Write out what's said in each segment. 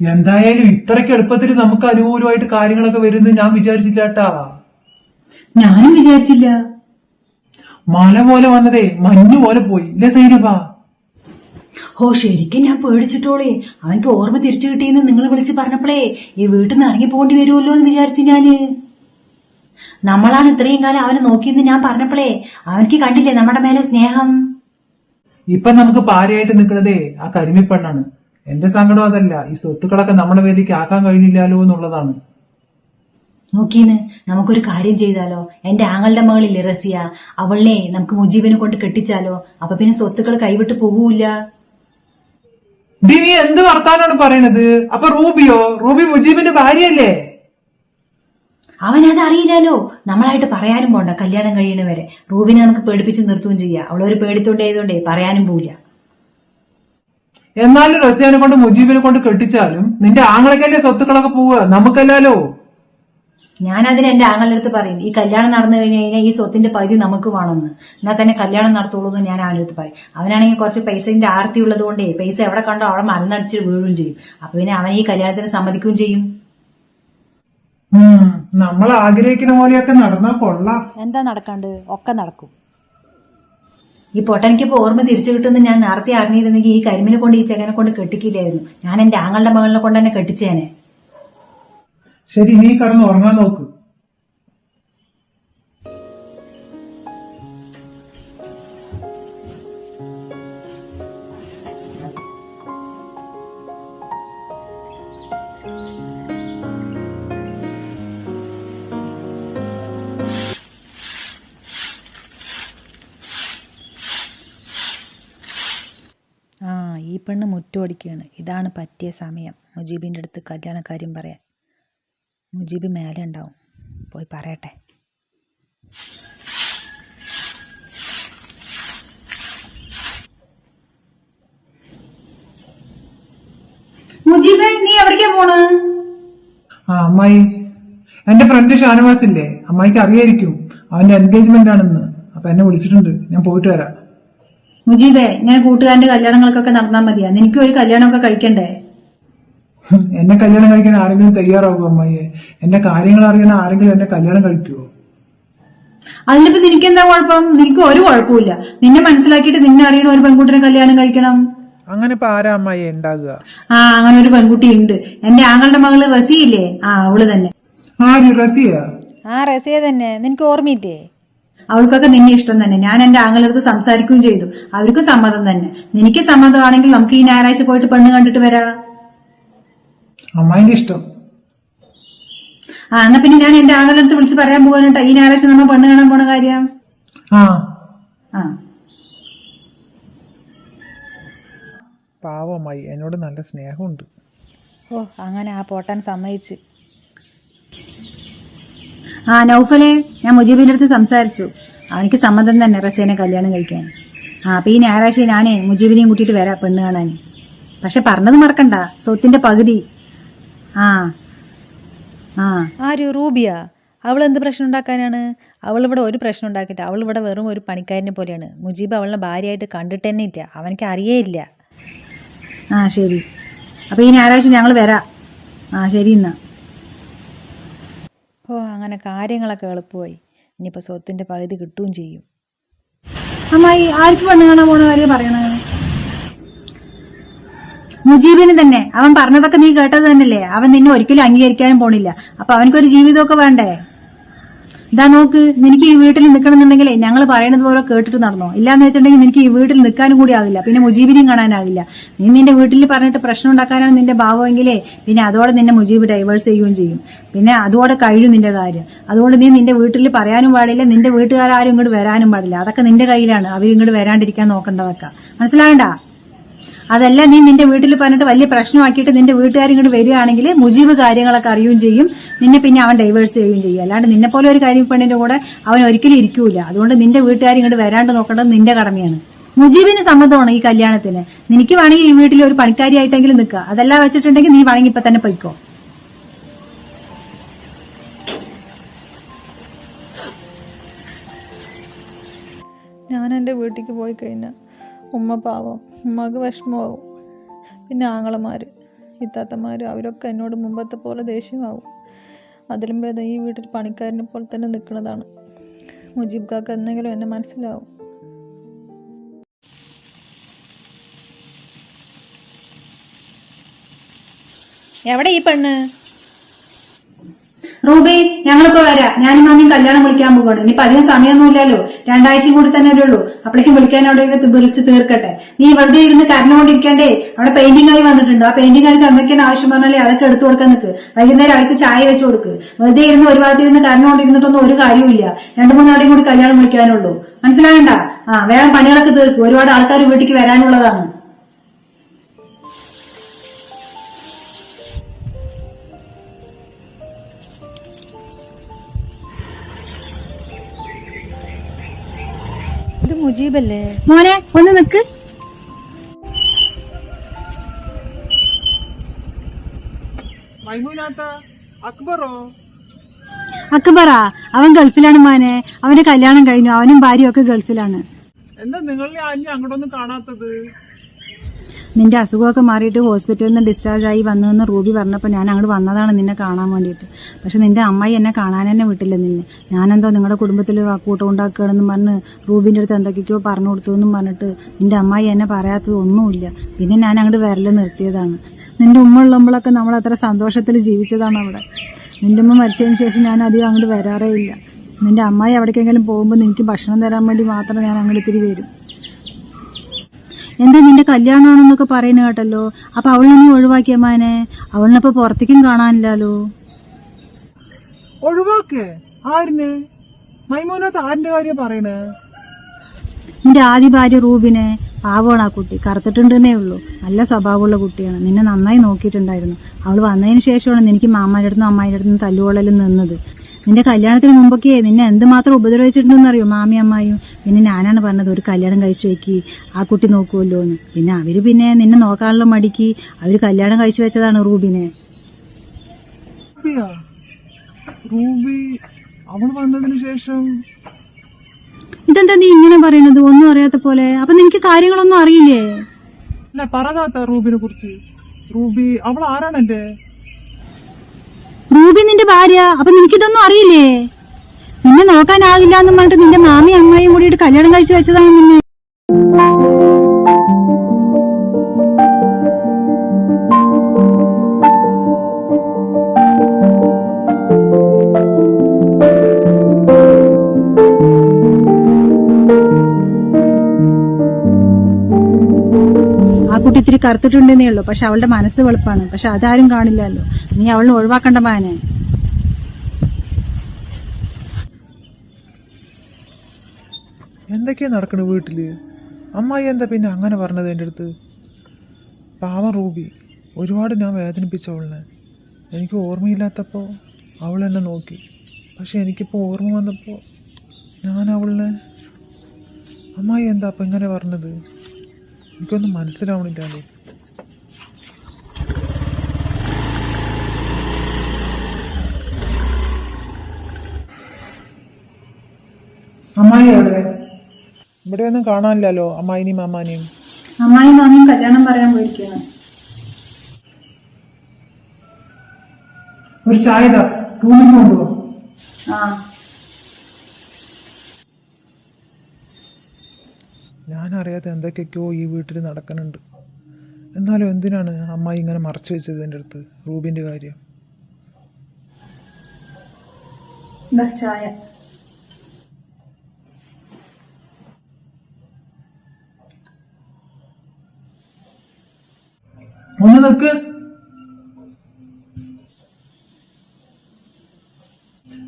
എന്തായാലും ഇത്രയ്ക്ക് എളുപ്പത്തിൽ നമുക്ക് അനുകൂലമായിട്ട് കാര്യങ്ങളൊക്കെ വരുന്നത് ഞാൻ വിചാരിച്ചില്ല കേട്ടാ ഞാനും വിചാരിച്ചില്ല. മല പോലെ വന്നതേ മഞ്ഞു പോലെ പോയി. ഇല്ലേ സൈനബ ഓ ശരിക്കും ഞാൻ പേടിച്ചിട്ടോളേ. അവൻക്ക് ഓർമ്മ തിരിച്ചു കിട്ടിയെന്ന് നിങ്ങൾ വിളിച്ച് പറഞ്ഞപ്പോഴേ ഈ വീട്ടിൽ നിന്ന് ഇറങ്ങി പോകേണ്ടി വരുമല്ലോ എന്ന് വിചാരിച്ചു ഞാൻ. നമ്മളാണ് ഇത്രയും കാലം അവനെ നോക്കിയെന്ന് ഞാൻ പറഞ്ഞപ്പോഴേ അവൻക്ക് കണ്ടില്ലേ നമ്മുടെ മേലെ സ്നേഹം? ഇപ്പൊ നമുക്ക് പാരയായിട്ട് നിൽക്കുന്നതേ ആ കരിമിപ്പെണ്ണാണ്. എന്റെ സങ്കടം അതല്ല. ഈ സ്വത്തുക്കളൊക്കെ നമ്മുടെ പേരിലേക്ക് ആക്കാൻ കഴിഞ്ഞില്ലാലോ എന്നുള്ളതാണ്. നോക്കീന്ന് നമുക്കൊരു കാര്യം ചെയ്താലോ? എന്റെ ആങ്ങളുടെ മകളില്ലേ റസിയ? അവളെ നമുക്ക് മുജീബിനെ കൊണ്ട് കെട്ടിച്ചാലോ? അപ്പൊ പിന്നെ സ്വത്തുക്കൾ കൈവിട്ട് പോകൂല ബിനി നീ എന്ത് വർത്താനാണ് പറയണത്? അപ്പൊ റൂബിയോ? റൂബി മുജീബിന്റെ ഭാര്യയല്ലേ? അവനത് അറിയില്ലല്ലോ. നമ്മളായിട്ട് പറയാനും പോണ്ട. കല്യാണം കഴിയണ വരെ റൂബിനെ നമുക്ക് പേടിപ്പിച്ച് നിർത്തുകയും ചെയ്യാം. അവളൊരു പേടിത്തൊണ്ടായതുകൊണ്ടേ പറയാനും പോവില്ല. എന്നാലും റസിയാനെ കൊണ്ട് മുജീബിനെ കൊണ്ട് കെട്ടിച്ചാലും നിന്റെ ആങ്ങളക്കല്ലേ സ്വത്തുക്കളൊക്കെ പോവുക? നമുക്കല്ലാലോ? ഞാൻ അതിന് എന്റെ ആങ്ങളുടെ അടുത്ത് പറയും ഈ കല്യാണം നടന്നു കഴിഞ്ഞു കഴിഞ്ഞാൽ ഈ സ്വത്തിന്റെ പകുതി നമുക്ക് വേണമെന്ന്. എന്നാൽ തന്നെ കല്യാണം നടത്തുള്ളൂ എന്ന് ഞാൻ അവന്റെ അടുത്ത് പറയും. അവനാണെങ്കിൽ കുറച്ച് പൈസന്റെ ആർത്തി ഉള്ളത് കൊണ്ടേ പൈസ എവിടെ കണ്ടോ അവിടെ മരുന്നടിച്ച് വീഴുകയും ചെയ്യും. അപ്പൊ പിന്നെ അവൻ ഈ കല്യാണത്തിന് സമ്മതിക്കുകയും ചെയ്യും. നമ്മൾ ആഗ്രഹിക്കുന്ന പോലെയൊക്കെ നടന്നാ കൊള്ളാം. എന്താ നടക്കാണ്ട്? ഒക്കെ നടക്കും. ഈ പൊട്ടനിക്കിപ്പോ ഓർമ്മ തിരിച്ചു കിട്ടുമെന്ന് ഞാൻ നേരത്തെ അറിഞ്ഞിരുന്നെങ്കിൽ ഈ കരിമിനെ കൊണ്ട് ഈ ചെങ്ങനെ കൊണ്ട് കെട്ടിക്കില്ലായിരുന്നു. ഞാൻ എന്റെ ആങ്ങളുടെ മകളിനെ കൊണ്ട് തന്നെ കെട്ടിച്ചേനെ. ശരി നീ കടന്ന് ഉറങ്ങാൻ നോക്ക്. പെണ്ണ് മുറ്റോടിക്കുകയാണ് ഇതാണ് പറ്റിയ സമയം. മുജീബിന്റെ അടുത്ത് കല്യാണക്കാര്യം പറയാൻ. മുജീബ് മേലെ ഉണ്ടാവും. പോയി പറയട്ടെ. മുജീബ് നീ എവിടേക്കാ പോണ്? ആ അമ്മായി. എന്റെ ഫ്രണ്ട് ഷാനവാസില്ലേ? അമ്മായിക്ക് അറിയായിരിക്കും. അവന്റെ എൻഗേജ്മെന്റ് ആണെന്ന്. അപ്പൊ എന്നെ വിളിച്ചിട്ടുണ്ട്. ഞാൻ പോയിട്ട് വരാം. മുജീബേ ഇങ്ങനെ കൂട്ടുകാരന്റെ കല്യാണങ്ങൾക്കൊക്കെ നടന്നാൽ മതിയാ. നിനക്കും ഒരു കല്യാണമൊക്കെ കഴിക്കണ്ടേ? എന്നെ കല്യാണം കഴിക്കാൻ ആരെങ്കിലും തയ്യാറാകുമോ അമ്മയെ എന്റെ കാര്യങ്ങൾ അറിയണ ആരെങ്കിലും എന്നെ കല്യാണം കഴിക്കുമോ അതിനിപ്പോ നിനക്ക് എന്താ കുഴപ്പം? നിനക്ക് ഒരു കുഴപ്പമില്ല നിന്നെ മനസ്സിലാക്കിയിട്ട് നിന്നെ അറിയണ ഒരു പെൺകുട്ടിനെ കല്യാണം കഴിക്കണം. അങ്ങനെ ഇപ്പൊ ആരാ അമ്മായി ഉണ്ടാകുക? ആ അങ്ങനെ ഒരു പെൺകുട്ടി ഉണ്ട്. എന്റെ ആങ്ങളുടെ മകൾ റസിയില്ലേ? ആ അവൾ തന്നെ. ആ റസിയ? ആ റസിയ തന്നെ. നിനക്ക് ഓർമ്മയില്ലേ? അവൾക്കൊക്കെ നിന്നെ ഇഷ്ടം തന്നെ. ഞാൻ എന്റെ ആങ്ങളെടുത്ത് സംസാരിക്കുകയും ചെയ്തു. അവർക്ക് സമ്മതം തന്നെ. നിനക്ക് സമ്മതമാണെങ്കിൽ നമുക്ക് ഈ ഞായറാഴ്ച പോയിട്ട് പെണ്ണ് കണ്ടിട്ട് വരാം. അമ്മായിന്റെ ഇഷ്ടം. ആ എന്നാ പിന്നെ ഞാൻ എന്റെ ആങ്ങളുടെ അടുത്ത് വിളിച്ച് പറയാൻ പോകാനുട്ടോ ഈ ഞായറാഴ്ച നമ്മൾ പെണ്ണ് കാണാൻ പോണ കാര്യം. ആ. ആ. പാവമായി എന്നോട് നല്ല സ്നേഹമുണ്ട്. ഓ അങ്ങനെ ആ പോട്ടാൻ സമ്മതിച്ച്. ആ നൗഫലെ ഞാൻ മുജീബിന്റെ അടുത്ത് സംസാരിച്ചു. അവനിക്ക് സമ്മതം തന്നെ റസേനെ കല്യാണം കഴിക്കാൻ. ആ അപ്പം ഈ ഞായറാഴ്ച ഞാനേ മുജീബിനെയും കൂട്ടിയിട്ട് വരാം പെണ്ണ് കാണാൻ പക്ഷെ പറഞ്ഞത് മറക്കണ്ട. സ്വത്തിന്റെ പകുതി. ആ. ആ. ആര്? റൂബിയ? അവൾ എന്ത് പ്രശ്നം ഉണ്ടാക്കാനാണ്? അവൾ ഇവിടെ ഒരു പ്രശ്നം ഉണ്ടാക്കിയിട്ട് അവൾ ഇവിടെ വെറും ഒരു പണിക്കാരനെ പോലെയാണ്. മുജീബ് അവളുടെ ഭാര്യയായിട്ട് കണ്ടിട്ട് തന്നെ ഇല്ല. അവനക്ക് അറിയേയില്ല ആ ശരി. അപ്പോൾ ഈ ഞായറാഴ്ച ഞങ്ങൾ വരാം. ആ ശരി എന്നാ. അങ്ങനെ കാര്യങ്ങളൊക്കെ എളുപ്പമായി. ഇനിയിപ്പോൾ സ്വത്തിന്റെ പകുതി കിട്ടുകയും ചെയ്യും. അമ്മായി ആർക്ക് പെണ്ണ് കാണാൻ പോണ കാര്യം പറയണേ? മുജീബിന് തന്നെ. അവൻ പറഞ്ഞതൊക്കെ നീ കേട്ടത് തന്നെയല്ലേ? അവൻ നിന്നെ ഒരിക്കലും അംഗീകരിക്കാനും പോണില്ല. അപ്പൊ അവനക്കൊരു ജീവിതമൊക്കെ വേണ്ടേ? ഇതാ നോക്ക് നിനക്ക് ഈ വീട്ടിൽ നിൽക്കണമെന്നുണ്ടെങ്കിലേ ഞങ്ങൾ പറയുന്നത് പോലെ കേട്ടിട്ട് നടന്നോ. ഇല്ലാന്ന് വെച്ചിട്ടുണ്ടെങ്കിൽ നിനക്ക് ഈ വീട്ടിൽ നിൽക്കാനും കൂടി ആവില്ല. പിന്നെ മുജീബിനെയും കാണാനാവില്ല. നീ നിന്റെ വീട്ടിൽ പറഞ്ഞിട്ട് പ്രശ്നം ഉണ്ടാക്കാനാണ് നിന്റെ ഭാവമെങ്കിലേ പിന്നെ അതോടെ നിന്നെ മുജീബ് ഡൈവേഴ്സ് ചെയ്യുകയും ചെയ്യും. പിന്നെ അതോടെ കഴിയും നിന്റെ കാര്യം. അതുകൊണ്ട് നീ നിന്റെ വീട്ടിൽ പറയാനും പാടില്ല നിന്റെ വീട്ടുകാരും ഇങ്ങോട്ട് വരാനും പാടില്ല. അതൊക്കെ നിന്റെ കയ്യിലാണ്. അവരിങ്ങോട്ട് വരാണ്ടിരിക്കാൻ നോക്കേണ്ടതൊക്കെ. മനസ്സിലാവണ്ട അതല്ല നീ നിന്റെ വീട്ടിൽ പറഞ്ഞിട്ട് വലിയ പ്രശ്നമാക്കിയിട്ട് നിന്റെ വീട്ടുകാർ ഇങ്ങോട്ട് വരികയാണെങ്കിൽ മുജീബ് കാര്യങ്ങളൊക്കെ അറിയുകയും ചെയ്യും. നിന്നെ പിന്നെ അവൻ ഡൈവേഴ്സ് ചെയ്യുകയും ചെയ്യും. അല്ലാണ്ട് നിന്നെ പോലെ ഒരു കാര്യം പെണ്ണിന്റെ കൂടെ അവൻ ഒരിക്കലും ഇരിക്കൂല. അതുകൊണ്ട് നിന്റെ വീട്ടുകാർ ഇങ്ങോട്ട് വരാണ്ട് നോക്കേണ്ടത് നിന്റെ കടമയാണ്. മുജീബിന് സമ്മതമാണ് ഈ കല്യാണത്തിന്. നിനക്ക് വേണമെങ്കിൽ ഈ വീട്ടിൽ ഒരു പണിക്കാരിയായിട്ടെങ്കിലും നിൽക്കുക. അതെല്ലാം വെച്ചിട്ടുണ്ടെങ്കിൽ നീ വേണമെങ്കിൽ ഇപ്പൊ തന്നെ പൊയ്ക്കോ. ഞാൻ എന്റെ വീട്ടിലേക്ക് പോയി കഴിഞ്ഞാൽ ഉമ്മ പാവം ഉമ്മക്ക് വിഷമമാവും. പിന്നെ ആങ്ങളമാർ ഇത്താത്തമാർ അവരൊക്കെ എന്നോട് മുമ്പത്തെ പോലെ ദേഷ്യമാവും. അതിലും ഭേദം ഈ വീട്ടിൽ പണിക്കാരനെ പോലെ തന്നെ നിൽക്കുന്നതാണ്. മുജീബ് കാക്ക എന്തെങ്കിലും എന്നെ മനസ്സിലാവും. എവിടെ ഈ പെണ്ണ്? റൂബി ഞങ്ങളിപ്പോ വരാം. ഞാനും മമ്മിയും കല്യാണം വിളിക്കാൻ പോകണം ഇനിയിപ്പോ അധികം സമയമൊന്നുമില്ലല്ലോ. രണ്ടാഴ്ചയും കൂടി തന്നെ ഉള്ളൂ. അപ്പോഴേക്കും വിളിക്കാൻ അവിടെ വിളിച്ച് തീർക്കട്ടെ. നീ വെറുതെ ഇരുന്ന് കരഞ്ഞുകൊണ്ടിരിക്കണ്ടേ? അവിടെ പെയിന്റിംഗ് ആയി വന്നിട്ടുണ്ട്. ആ പെയിന്റിംഗ് ആയി എന്തൊക്കെയാണ് ആവശ്യം പറഞ്ഞാലേ അതൊക്കെ എടുത്തു കൊടുക്കാൻ നിൽക്ക് വൈകുന്നേരം അവർക്ക് ചായ വെച്ച് കൊടുക്ക്. വെറുതെ ഇരുന്ന് ഒരു ഭാഗത്ത് ഇരുന്ന് കരഞ്ഞുകൊണ്ടിരുന്നിട്ടൊന്നും ഒരു കാര്യമില്ല രണ്ടു മൂന്നാടെയും കൂടി കല്യാണം വിളിക്കാനുള്ളൂ മനസ്സിലാകണ്ട ആ വേറെ പണികളൊക്കെ തീർക്കും. ഒരുപാട് ആൾക്കാർ വീട്ടിലേക്ക് വരാനുള്ളതാണ്. മുജീബല്ലേ? മോനെ ഒന്ന് നിക്ക്. അക്ബറാ അക്ബറോ? അക്ബറ അവൻ ഗൾഫിലാണ് മോനെ. അവന്റെ കല്യാണം കഴിഞ്ഞു അവനും ഭാര്യയും ഒക്കെ ഗൾഫിലാണ്. എന്താ നിങ്ങളെ അന്യ അങ്ങോട്ടൊന്നും കാണാത്തത്? നിന്റെ അസുഖമൊക്കെ മാറിയിട്ട് ഹോസ്പിറ്റലിൽ നിന്ന് ഡിസ്ചാർജ് ആയി വന്നതെന്ന് റൂബി പറഞ്ഞപ്പോൾ ഞാൻ അങ്ങോട്ട് വന്നതാണ് നിന്നെ കാണാൻ വേണ്ടിയിട്ട്. പക്ഷെ നിന്റെ അമ്മായി എന്നെ കാണാൻ തന്നെ വിട്ടില്ല നിന്നെ. ഞാനെന്തോ നിങ്ങളുടെ കുടുംബത്തിൽ കൂട്ടം ഉണ്ടാക്കുകയാണെന്നും പറഞ്ഞ് റൂബിന്റെ അടുത്ത് എന്തൊക്കെയോ പറഞ്ഞു കൊടുത്തു എന്നും പറഞ്ഞിട്ട് നിന്റെ അമ്മായി എന്നെ പറയാത്തത് ഒന്നുമില്ല. പിന്നെ ഞാൻ അങ്ങോട്ട് വരൽ നിർത്തിയതാണ്. നിന്റെ ഉമ്മ ഉള്ളുമ്പോഴൊക്കെ നമ്മൾ അത്ര സന്തോഷത്തിൽ ജീവിച്ചതാണ് അവിടെ. നിന്റെ ഉമ്മ മരിച്ചതിന് ശേഷം ഞാൻ അധികം അങ്ങോട്ട് വരാറേ ഇല്ല. നിന്റെ അമ്മായി എവിടേക്കെങ്കിലും പോകുമ്പോൾ നിനക്ക് ഭക്ഷണം തരാൻ വേണ്ടി മാത്രം ഞാൻ അങ്ങോട്ട് ഇത്തിരി വരും. എന്താ നിന്റെ കല്യാണമാണെന്നൊക്കെ പറയുന്നത് കേട്ടല്ലോ? അപ്പൊ അവളിനെ നീ ഒഴിവാക്കിയ മാനെ? അവളിനപ്പോ പുറത്തേക്കും കാണാനില്ലല്ലോ. ഒഴിവാക്കേ ആരിനെ? മൈമൂനാത്ത ആരിന്റെ കാര്യം പറയണേ? നിന്റെ ആദ്യ ഭാര്യ റൂബിനെ പാവമാണ് ആ കുട്ടി. കറുത്തിട്ടുണ്ടെന്നേ ഉള്ളൂ. നല്ല സ്വഭാവമുള്ള കുട്ടിയാണ്. നിന്നെ നന്നായി നോക്കിയിട്ടുണ്ടായിരുന്നു. അവൾ വന്നതിന് ശേഷമാണ് എനിക്ക് മാമാരുടെ അടുത്തും അമ്മായിയുടെ അടുത്തും തല്ലുകൊള്ളലും നിന്നത്. നിന്റെ കല്യാണത്തിന് മുമ്പൊക്കെ നിന്നെ എന്തുമാത്രം ഉപദ്രവിച്ചിട്ടുണ്ടെന്ന് അറിയോ മാമി അമ്മായും പിന്നെ ഞാനാണ് പറഞ്ഞത് ഒരു കല്യാണം കഴിച്ചു വെക്കി ആ കുട്ടി നോക്കുമല്ലോ എന്ന്. പിന്നെ അവർ പിന്നെ നിന്നെ നോക്കാനുള്ള മടിക്ക് അവർ കല്യാണം കഴിച്ചു വെച്ചതാണ് റൂബിനെ. റൂബി അവൾ വന്നതിന് ശേഷം? ഇതെന്താ നീ ഇങ്ങനെ പറയണത് ഒന്നും അറിയാത്ത പോലെ. അപ്പൊ നിനക്ക് കാര്യങ്ങളൊന്നും അറിയില്ലേ? പറഞ്ഞാത്ത റൂബിനെ കുറിച്ച്. റൂബി അവൾ ആരാണ് എന്റെ? റൂബി നിന്റെ ഭാര്യ. അപ്പൊ നിനക്കിതൊന്നും അറിയില്ലേ? നിന്നെ നോക്കാനാകില്ല എന്ന് പറഞ്ഞിട്ട് നിന്റെ മാമി അമ്മായിയും കൂടിയിട്ട് കല്യാണം കഴിച്ചു വെച്ചതാണ് നിന്നെ. ഇത്തിരി കറുത്തിട്ടുണ്ടെന്നേ ഉള്ളൂ. പക്ഷെ അവളുടെ മനസ്സ് വെളുപ്പാണ്. പക്ഷെ അതാരും കാണില്ലല്ലോ. നീ അവളിനെ ഒഴിവാക്കണ്ട മാനെ എന്തൊക്കെയാ നടക്കണ വീട്ടിൽ? അമ്മായി എന്താ പിന്നെ അങ്ങനെ പറഞ്ഞത് എന്റെ അടുത്ത്? പാവ റൂബി. ഒരുപാട് ഞാൻ വേദനിപ്പിച്ച അവളിനെ. എനിക്ക് ഓർമ്മയില്ലാത്തപ്പോൾ അവൾ എന്നെ നോക്കി. പക്ഷെ എനിക്കിപ്പോൾ ഓർമ്മ വന്നപ്പോൾ ഞാൻ അവളിനെ അമ്മായി എന്താ അപ്പം ഇങ്ങനെ പറഞ്ഞത്? എനിക്കൊന്നും മനസ്സിലാവണില്ലല്ലോ അമ്മായി എവിടെ? ഇവിടെ ഒന്നും കാണാനില്ലല്ലോ അമ്മായിനെയും അമ്മാനെയും അമ്മായി മാമിയും കല്യാണം പറയാൻ പോയിരിക്കുന്നു. ഒരു ചായ റൂമിൽ കൊണ്ടുപോകും ആ. ഞാൻ അറിയാതെ എന്തൊക്കെയൊക്കെയോ ഈ വീട്ടിൽ നടക്കുന്നുണ്ട്. എന്നാലും എന്തിനാണ് അമ്മായി ഇങ്ങനെ മറച്ചു വെച്ചത് എന്റെ അടുത്ത്? റൂബിന്റെ കാര്യം. ചായ? ഒന്ന് നിൽക്ക്.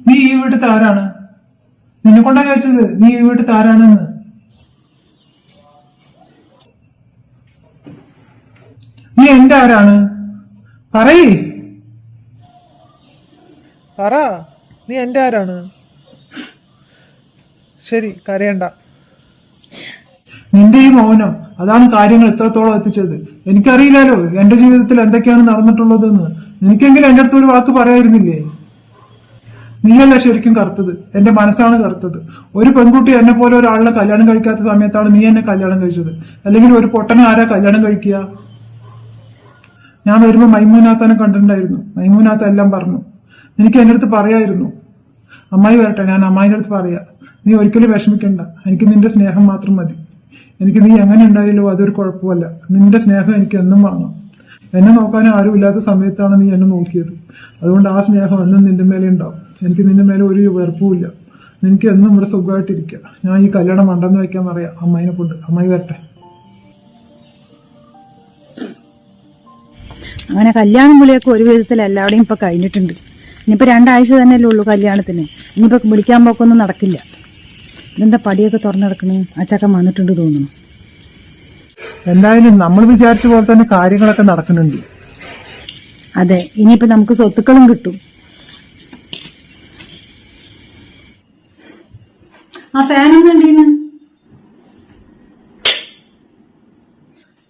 നീ ഈ വീട്ടിൽ ആരാണ്? നിന്നെ കൊണ്ടാ ചോദിച്ചത് നീ ഈ വീട്ടിൽ ആരാണെന്ന്? ആരാണ്? പറയേ. പറ. നീ എന്റെ ആരാണ്? ശരി കരയണ്ട. നിന്റെ ഈ മൗനം അതാണ് കാര്യങ്ങൾ എത്രത്തോളം എത്തിച്ചത്. എനിക്കറിയില്ലല്ലോ എന്റെ ജീവിതത്തിൽ എന്തൊക്കെയാണ് നടന്നിട്ടുള്ളതെന്ന്. നിനക്കെങ്കിലും എന്റെ അടുത്ത് ഒരു വാക്ക് പറയായിരുന്നില്ലേ നീയല്ല ശരിക്കും കറുത്തത്. എന്റെ മനസ്സാണ് കറുത്തത്. ഒരു പെൺകുട്ടി എന്നെ പോലെ ഒരാളിനെ കല്യാണം കഴിക്കാത്ത സമയത്താണ് നീ എന്നെ കല്യാണം കഴിച്ചത്. അല്ലെങ്കിൽ ഒരു പൊട്ടനെ ആരാ കല്യാണം കഴിക്കുക? ഞാൻ വരുമ്പോൾ മൈമൂനാത്തനെ കണ്ടിട്ടുണ്ടായിരുന്നു. മൈമൂനാത്ത എല്ലാം പറഞ്ഞു. എനിക്ക് എന്റെ അടുത്ത് പറയായിരുന്നു. അമ്മായി വരട്ടെ ഞാൻ അമ്മായിന്റെ അടുത്ത് പറയാം. നീ ഒരിക്കലും വിഷമിക്കണ്ട. എനിക്ക് നിന്റെ സ്നേഹം മാത്രം മതി. എനിക്ക് നീ എങ്ങനെ ഉണ്ടായാലോ അതൊരു കുഴപ്പമല്ല. നിന്റെ സ്നേഹം എനിക്ക് എന്നും വേണം. എന്നെ നോക്കാൻ ആരും ഇല്ലാത്ത സമയത്താണ് നീ എന്നെ നോക്കിയത്. അതുകൊണ്ട് ആ സ്നേഹം എന്നും നിന്റെ മേലെ ഉണ്ടാവും. എനിക്ക് നിന്റെ മേലെ ഒരു വെറുപ്പുമില്ല നിനക്ക് എന്നും ഇവിടെ സുഖമായിട്ടിരിക്കുക. ഞാൻ ഈ കല്യാണം മണ്ടെന്ന് വെക്കാൻ പറയാം. അമ്മായിനെ കൊണ്ട്. അമ്മായി വരട്ടെ. അങ്ങനെ കല്യാണം വിളിയൊക്കെ ഒരു വിധത്തിൽ എല്ലാവരുടെയും ഇപ്പൊ കഴിഞ്ഞിട്ടുണ്ട്. ഇനിയിപ്പോ രണ്ടാഴ്ച തന്നെയല്ലേ ഉള്ളൂ കല്യാണത്തിന്. ഇനിയിപ്പോ വിളിക്കാൻ പോക്കൊന്നും നടക്കില്ല. ഇതെന്താ പടിയൊക്കെ തുറന്നു കിടക്കണേ അച്ചക്കൻ വന്നിട്ടുണ്ട് തോന്നുന്നു. എന്തായാലും നമ്മൾ വിചാരിച്ച പോലെ തന്നെ കാര്യങ്ങളൊക്കെ നടക്കുന്നുണ്ട്. അതെ ഇനിയിപ്പോൾ നമുക്ക് സ്വത്തുക്കളും കിട്ടും. ആ ഫാനൊന്നും ഉണ്ടീന്ന്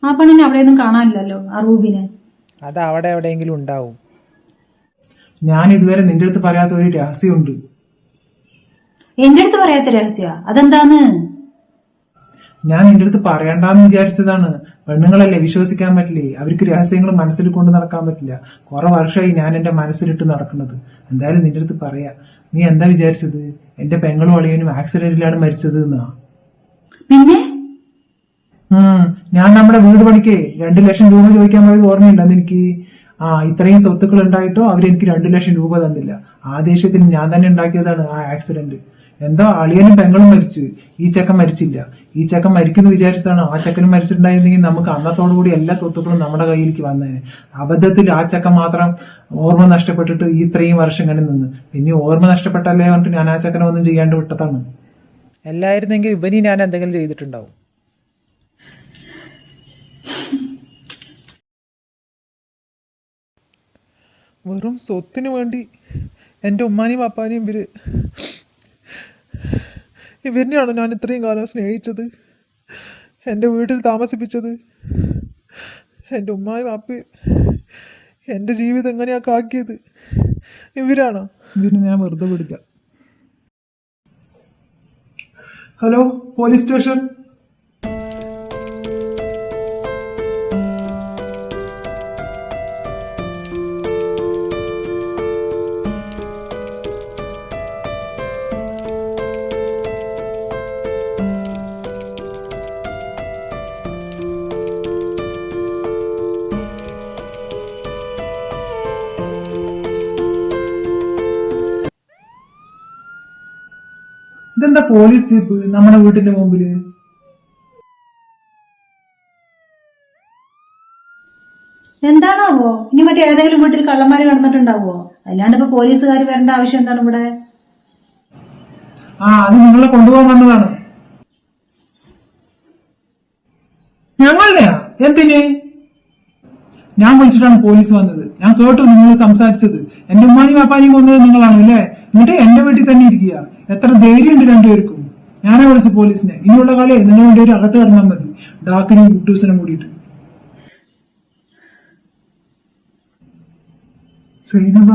ആ പണിനെ അവിടെയൊന്നും കാണാനില്ലല്ലോ ആ റൂബിനെ. അത് അവിടെ എവിടെയെങ്കിലും ഉണ്ടാവും. ഞാൻ ഇതുവരെ നിന്റെ അടുത്ത് പറയാത്ത ഒരു രഹസ്യമുണ്ട്. എന്റെ അടുത്ത് പറയാത്ത രഹസ്യ? അതെന്താന്ന് ഞാൻ നിന്റെ അടുത്ത് പറയണ്ടെന്ന് വിചാരിച്ചതാണ്. പെണ്ണുങ്ങളല്ലേ വിശ്വസിക്കാൻ പറ്റില്ലേ? അവർക്ക് രഹസ്യങ്ങൾ മനസ്സിൽ കൊണ്ട് നടക്കാൻ പറ്റില്ല. കുറെ വർഷമായി ഞാൻ എന്റെ മനസ്സിലിട്ട് നടക്കുന്നത്. എന്തായാലും നിന്റെ അടുത്ത് പറയാ. നീ എന്താ വിചാരിച്ചത്? എന്റെ പെങ്ങളും അളിയനും ആക്സിഡന്റിലാണ് മരിച്ചത് എന്നാ? പിന്നെ? ഞാൻ നമ്മുടെ വീട് പണിക്ക് രണ്ട് ലക്ഷം രൂപ ചോദിക്കാൻ പോയത് ഓർമ്മയുണ്ടെന്ന് എനിക്ക് ആ ഇത്രയും സ്വത്തുക്കൾ ഉണ്ടായിട്ടോ അവരെനിക്ക് രണ്ട് ലക്ഷം രൂപ തന്നില്ല. ആ ഞാൻ തന്നെ ഉണ്ടാക്കിയതാണ് ആ ആക്സിഡന്റ് എന്തോ അളിയനും പെങ്ങളും മരിച്ചു. ഈ ചെക്കൻ മരിച്ചില്ല. ഈ ചെക്കൻ മരിക്കുന്നു വിചാരിച്ചതാണ് ആ ചെക്കൻ മരിച്ചിട്ടുണ്ടായിരുന്നെങ്കിൽ നമുക്ക് അന്നത്തോടു കൂടി എല്ലാ സ്വത്തുക്കളും നമ്മുടെ കയ്യിലേക്ക് വന്നേനെ. അബദ്ധത്തിൽ ആ ചെക്കൻ മാത്രം ഓർമ്മ നഷ്ടപ്പെട്ടിട്ട് ഈ ഇത്രയും വർഷം കണി നിന്ന്. പിന്നെ ഓർമ്മ നഷ്ടപ്പെട്ടല്ലേ പറഞ്ഞിട്ട് ഞാൻ ആ ചെക്കനെ ഒന്നും ചെയ്യാണ്ട് വിട്ടതാണ്. എല്ലായിരുന്നെങ്കിൽ ഇവനി ഞാൻ എന്തെങ്കിലും ചെയ്തിട്ടുണ്ടാവും. വെറും സ്വത്തിന് വേണ്ടി എന്റെ ഉമ്മാനെയും പാപ്പാനെയും ഇവർ ഇവരിനെയാണോ ഞാൻ ഇത്രയും കാലം സ്നേഹിച്ചത്. എന്റെ വീട്ടിൽ താമസിപ്പിച്ചത്. എന്റെ ഉമ്മായും അപ്പയും എന്റെ ജീവിതം എങ്ങനെയാ കാക്കിയത്? ഇവരാണോ. ഇവരിനെ ഞാൻ വെറുതെ വിടില്ല hello police station? Police jeep നമ്മുടെ വീട്ടിന്റെ മുമ്പിൽ? എന്താണാവോ? ഇനി മറ്റേ ഏതെങ്കിലും വീട്ടിൽ കള്ളന്മാര് കടന്നിട്ടുണ്ടാവോ? അല്ലാണ്ട് ഇപ്പൊ പോലീസുകാർ വരേണ്ട ആവശ്യം എന്താണ് ഇവിടെ? ആ അത് നിങ്ങളെ കൊണ്ടുപോകാൻ വന്നതാണ്. ഞങ്ങളുടെയാ? എന്തിന്? ഞാൻ വിളിച്ചിട്ടാണ് പോലീസ് വന്നത്. ഞാൻ കേട്ടു നിങ്ങൾ സംസാരിച്ചത്. എന്റെ ഉമ്മാനും അപ്പാനെയും കൊന്നത് നിങ്ങളാണ് അല്ലേ എന്നിട്ട് എന്റെ വീട്ടിൽ തന്നെ ഇരിക്കുക. എത്ര ധൈര്യമുണ്ട് രണ്ടുപേർക്കും? ഞാനാ വിളിച്ച പോലീസിനെ. ഇനിയുള്ള കാലേ നിങ്ങൾ ഒരു അകത്ത് കയറണം മതി. ഡാക്കിനും കുട്ടൂസിനും കൂടിയിട്ട്. സൈനബ.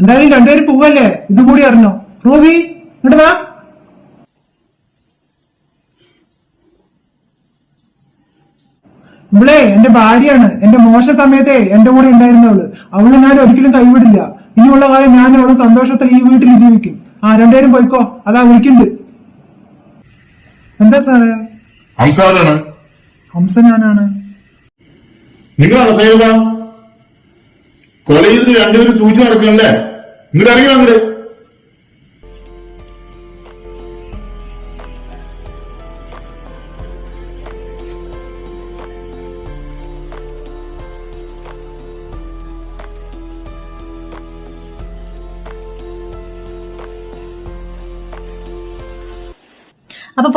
എന്തായാലും രണ്ടുപേരും പോവല്ലേ? ഇതും കൂടി അറിഞ്ഞോ? റൂബി ഇങ്ങോട്ട് വാ. ഇവളെ എന്റെ ഭാര്യയാണ്. എന്റെ മോശ സമയത്തെ എന്റെ കൂടെ ഉണ്ടായിരുന്നവൾ. അവളെ ഞാൻ ഒരിക്കലും കൈവിടില്ല. ഇനിയുള്ള കാലം ഞാൻ അവിടെ സന്തോഷത്തിൽ ഈ വീട്ടിൽ ജീവിക്കും. ആ രണ്ടുപേരും പോയിക്കോ. അതാ വിളിക്കുന്നുണ്ട് എന്താ സാറേ? ഹംസാരാണ് ഹംസ ഞാനാണ് നിങ്ങളാണ് സൈബ ചെയ്തിട്ട് രണ്ടുപേരും സൂചി നടക്കുന്നല്ലേ ഇങ്ങോട്ട് ഇറങ്ങി അങ്ങോട്ട്.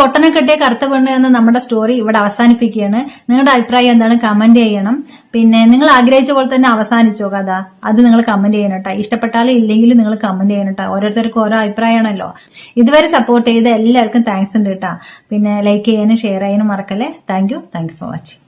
പൊട്ടനെ കെട്ടിയ കറുത്ത പെണ്ണ് എന്ന നമ്മുടെ സ്റ്റോറി ഇവിടെ അവസാനിപ്പിക്കുകയാണ്. നിങ്ങളുടെ അഭിപ്രായം എന്താണ്? കമന്റ് ചെയ്യണം. പിന്നെ നിങ്ങൾ ആഗ്രഹിച്ച പോലെ തന്നെ അവസാനിച്ചോ കഥ? അത് നിങ്ങൾ കമന്റ് ചെയ്യണം കേട്ടോ. ഇഷ്ടപ്പെട്ടാലും ഇല്ലെങ്കിലും നിങ്ങൾ കമന്റ് ചെയ്യണം കേട്ടോ. ഓരോരുത്തർക്കും ഓരോ അഭിപ്രായമാണല്ലോ. ഇതുവരെ സപ്പോർട്ട് ചെയ്ത എല്ലാവർക്കും താങ്ക്സ് ഉണ്ട് കേട്ടോ. പിന്നെ ലൈക്ക് ചെയ്യാനും ഷെയർ ചെയ്യാനും മറക്കല്ലേ? Thank you thank you for watching